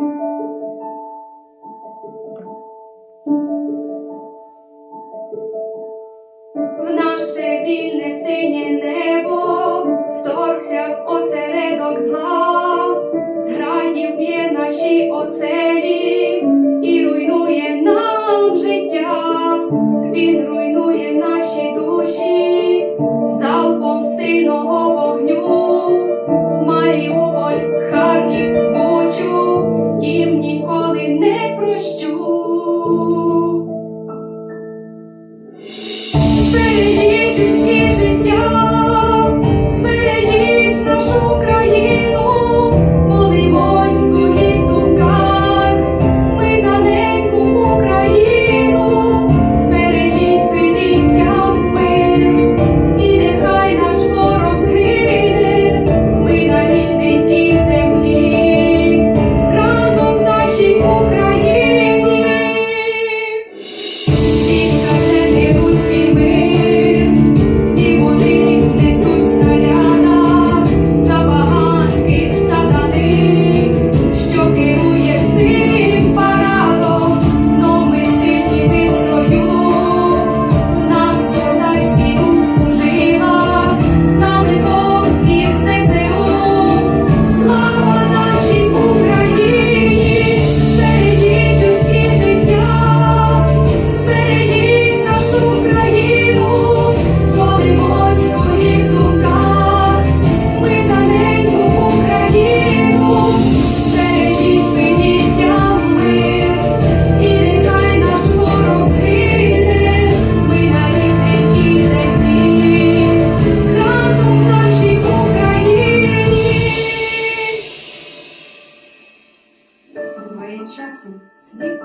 В наше вільне синє небо.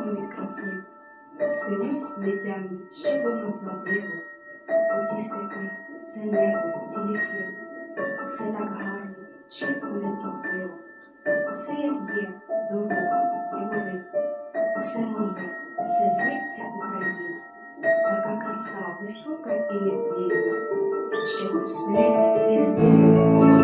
впаду від краси, спинюсь дитям, що воно злативо, оці це небо, ці ліси, все так гарно, чисто А все, як є, дорога, я а все моє, все зветься Україна, така краса висока і відмінна, що хоч смирись і збору.